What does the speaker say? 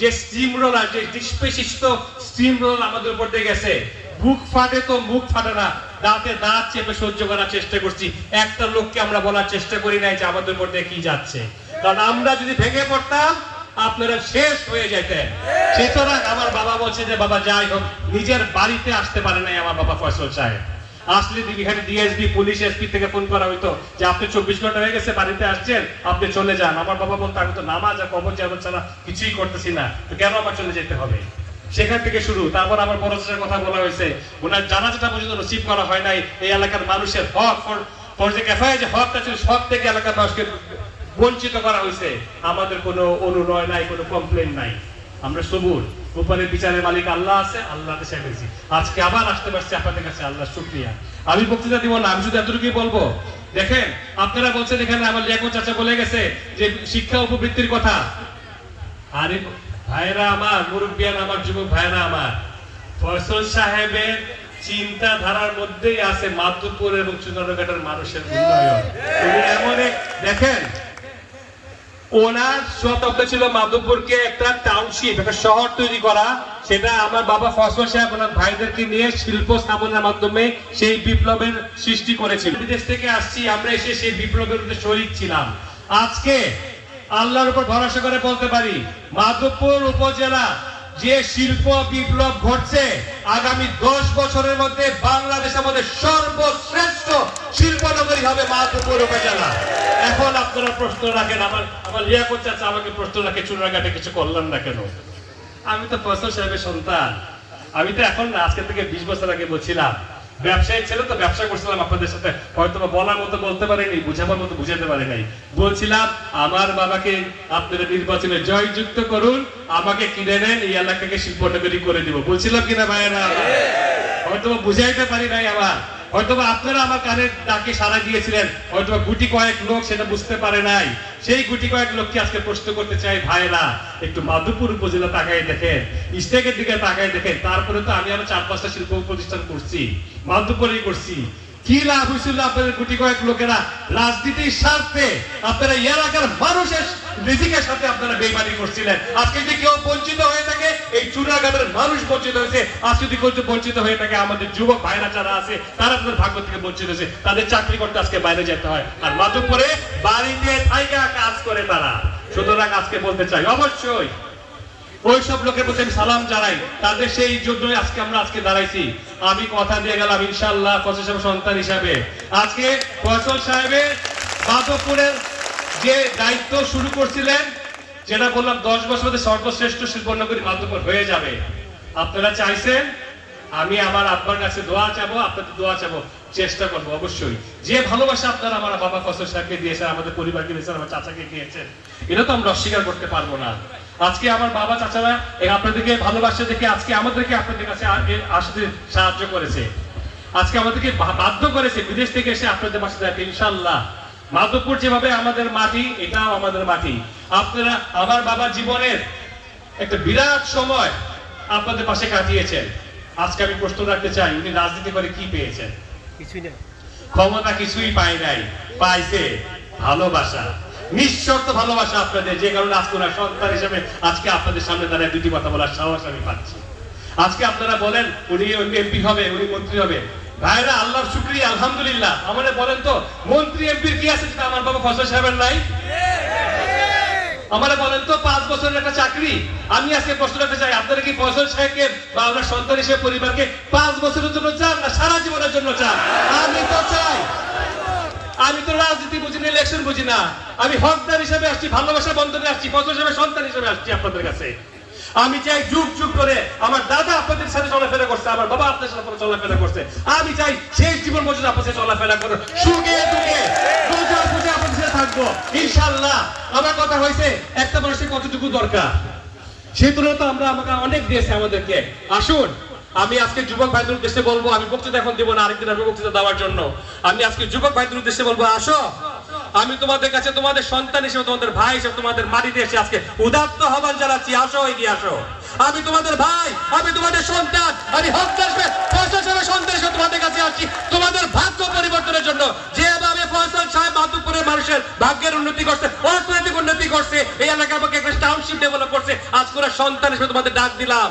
যে steam roller যে নিষ্পেষিত স্টিম রোল আমাদের উপর দিয়ে গেছে। বুক ফাটে তো মুখ ফাটে না, দাঁতে দাঁত চেপে সহ্য করার চেষ্টা করছি। একটা লোককে আমরা বলার চেষ্টা করি নাই যে আমাদের উপর দিয়ে কি যাচ্ছে। কারণ আমরা যদি ভেঙে পড়তাম, আপনারা শেষ হয়ে যেতেন সুতরাং আমার বাবা বলছে যে, বাবা, যাই হোক, নিজের বাড়িতে আসতে পারে নাই আমার বাবা ফয়সল সাহেব। আসলে এখানে ডিএসপি পুলিশ এসপি থেকে ফোন করা হইতো যে আপনি চব্বিশ ঘণ্টা হয়ে গেছে, বাড়িতে আসছেন, আপনি চলে যান। আমার বাবা বলতো, আমি তো নামাজ আর কবর যাব ছাড়া কিছুই করতেছি না। তো কেন আমার চলে যেতে হবে? সেখান থেকে শুরু। তারপর আমার বড় কথা বলা হয়েছে, ওনার জানাজাটা পর্যন্ত রিসিভ করা হয় নাই। এই এলাকার মানুষের হক ফর যে ক্যাফায় যে হকটা ছিল, সব থেকে এলাকার মানুষকে বঞ্চিত করা হয়েছে। আমাদের কোনো অনুনয় নাই, কোনো কমপ্লেন নাই। আমরা সবুর। উপরে বিচারের মালিক আল্লাহ আছে, আল্লাহ দেশে পেয়েছি আজকে আবার আসতে পারছি আপনাদের কাছে আল্লাহ শুক্রিয়া। আমি বক্তৃতা দিব না, আমি শুধু এতটুকুই বলব। দেখেন, আপনারা বলছেন এখানে আমার লেখক চাচা বলে গেছে যে শিক্ষা উপবৃত্তির কথা। আরে ভাইরা আমার, মুরব্বিয়ান আমার, যুবক ভাইরা আমার, ফয়সল সাহেবের চিন্তাধারার মধ্যেই আছে মাধবপুর এবং চুনারঘাটের মানুষের উন্নয়ন। এমন এক দেখেন ওনার শতব্দ ছিল মাধবপুরকে একটা টাউনশিপ একটা শহর তৈরি করা। সেটা আমার বাবা ফসল সাহেব, ওনার ভাইদেরকে নিয়ে শিল্প স্থাপনের মাধ্যমে সেই বিপ্লবের সৃষ্টি করেছিল। বিদেশ থেকে আসছি, আমরা এসে সেই বিপ্লবের মধ্যে শরিক ছিলাম। আজকে আল্লাহর উপর ভরসা করে বলতে পারি, মাধবপুর উপজেলা যে শিল্প বিপ্লব ঘটছে, আগামী দশ বছরের মধ্যে বাংলাদেশের মধ্যে সর্বশ্রেষ্ঠ শিল্প নগরী হবে মাধবপুর উপজেলা। এখন আপনারা প্রশ্ন রাখেন, আমার আমার লিয়াকত চাচা আমাকে প্রশ্ন রাখে চুনাঘাটে কিছু করলাম না কেন? আমি তো প্রশ্ন সাহেবের সন্তান। আমি তো এখন আজকে থেকে বিশ বছর আগে বলছিলাম ব্যবসায়ী ছিল তো ব্যবসা করছিলাম আপনাদের সাথে। হয়তো বলার মতো বলতে পারিনি বুঝাবার মতো বুঝাতে পারি নাই। বলছিলাম আমার বাবাকে আপনারা নির্বাচনে জয়যুক্ত করুন আমাকে কিনে নেন এই এলাকাকে শিল্পনগরী করে দিব। বলছিলাম কিনা ভাইয়েরা? হয়তো বা বুঝাইতে পারি নাই আমার হয়তোবা আপনারা আমার কানে ডাকে সাড়া দিয়েছিলেন, হয়তোবা গুটি কয়েক লোক সেটা বুঝতে পারে নাই। সেই গুটি কয়েক লোককে আজকে প্রশ্ন করতে চাই ভাইরা একটু মাধবপুর উপজেলা তাকায় দেখেন ইস্টেকের দিকে তাকায় দেখেন, তারপরে তো আমি আরও চার পাঁচটা শিল্প প্রতিষ্ঠান করছি, মাধবপুরেই করছি। কি লাভ হয়েছিল আপনাদের গুটি কয়েক লোকেরা? রাজনীতির স্বার্থে আপনারা এলাকার মানুষের রিজিকের সাথে আপনারা বেইমানি করছিলেন। আজকে যদি কেউ বঞ্চিত হয়ে থাকে, এই চুনাঘাটের মানুষ বঞ্চিত হয়েছে। আজ যদি কেউ বঞ্চিত হয়ে থাকে, আমাদের যুবক ভাইরা যারা আছে, তারা তাদের ভাগ্য থেকে বঞ্চিত হয়েছে। তাদের চাকরি করতে আজকে বাইরে যেতে হয়। আর মাধবপুরে বাড়িতে থাইকা কাজ করে তারা। সুতরাং আজকে বলতে চাই, অবশ্যই ওই সব লোকের প্রতি আমি সালাম জানাই। তাদের সেই জন্যই আজকে আমরা আজকে দাঁড়াইছি। আমি কথা দিয়ে গেলাম ইনশাআল্লাহ ফসল সাহেব সন্তান হিসাবে। আজকে ফসল সাহেবের মাধবপুরের যে দায়িত্ব শুরু করছিলেন, যেটা বললাম দশ বছর মধ্যে সর্বশ্রেষ্ঠ শিল্পনগরী মাধবপুর হয়ে যাবে। আপনারা চাইছেন, আমি আমার আব্বার কাছে দোয়া চাবো, আপনাদের দোয়া চাবো, চেষ্টা করব অবশ্যই। যে ভালোবাসা আপনারা আমার বাবা ফসল সাহেবকে দিয়েছেন, আমাদের পরিবারকে দিয়েছেন, আমার চাচাকে দিয়েছেন, এটা তো আমরা অস্বীকার করতে পারব না। আজকে আমার বাবা চাচারা আপনাদেরকে ভালোবাসা দেখে আজকে আমাদেরকে আপনাদের কাছে আসতে সাহায্য করেছে। আজকে আমাদেরকে বাধ্য করেছে বিদেশ থেকে এসে আপনাদের পাশে থাকতে ইনশাল্লাহ মাধবপুর যেভাবে আমাদের মাটি এটাও আমাদের মাটি। আপনারা আমার বাবার জীবনের একটা বিরাট সময় আপনাদের পাশে কাটিয়েছেন। আজকে আমি প্রশ্ন রাখতে চাই উনি রাজনীতি করে কি পেয়েছেন? কিছুই না ক্ষমতা কিছুই পায় নাই পাইছে ভালোবাসা। নিঃশর্ত ভালোবাসা আপনাদের, যে কারণে আজকে ওনার সন্তান হিসেবে আজকে আপনাদের সামনে দাঁড়ায় দুটি কথা বলার সাহস আমি পাচ্ছি। আজকে আপনারা বলেন, উনি এমপি হবে, উনি মন্ত্রী হবে। ভাইরা, আল্লাহর শুক্রিয়া, আলহামদুলিল্লাহ। আমাদের বলেন তো, মন্ত্রী এমপির কি আছে যেটা আমার বাবা ফসল সাহেবের নাই? আমারে বলেন তো, পাঁচ বছরের একটা চাকরি। আমি আজকে প্রশ্ন রাখতে চাই, আপনারা কি ফসল সাহেবকে বা আপনার সন্তান হিসেবে পরিবারকে পাঁচ বছরের জন্য চান না সারা জীবনের জন্য চান? আমি তো রাজনীতি বুঝি না ইলেকশন বুঝি না। আমি হকদার হিসেবে আসছি, ভালোবাসা বন্ধনে আসছি ফসল হিসেবে সন্তান হিসেবে আসছি আপনাদের কাছে। আমি চাই যুগ যুগ করে আমার দাদা আপনাদের সাথে চলাফেরা করছে, আমার বাবা আপনাদের সাথে চলাফেরা করছে। আমি চাই শেষ জীবন পর্যন্ত আপনার সাথে চলাফেরা করো সুখে দুঃখে বুঝে বুঝে আপনাদের সাথে থাকব। ইনশাল্লাহ আমার কথা হয়েছে, একটা মানুষের কতটুকু দরকার? সেই তুলনায় তো আমরা আমাকে অনেক দিয়েছে আমাদেরকে। আসুন। আমি আজকে যুবক ভাইদের উদ্দেশ্যে বলব, আমি বক্তৃতা এখন দেবো না, আরেকদিন আসব বক্তৃতা দেওয়ার জন্য। আমি আজকে যুবক ভাইদের উদ্দেশ্যে বলব, আসো। আমি তোমাদের কাছে তোমাদের সন্তান হিসেবে, তোমাদের ভাই হিসেবে, তোমাদের মাটিতে এসে আজকে উদাত্ত আহ্বান জানাচ্ছি, আসো, এগিয়ে আসো। আমি তোমাদের ভাই, আমি তোমাদের সন্তান, আমি হক আসবে সন্তান হিসেবে তোমাদের কাছে আসছি। তোমাদের ভাগ্য পরিবর্তনের জন্য যেভাবে ফয়সাল সাহেব মাধুপুরের মানুষের ভাগ্যের উন্নতি করছে, অর্থনৈতিক উন্নতি করছে, এই এলাকার পক্ষে টাউনশিপ ডেভেলপ করছে, আজ করে সন্তান হিসেবে তোমাদের ডাক দিলাম।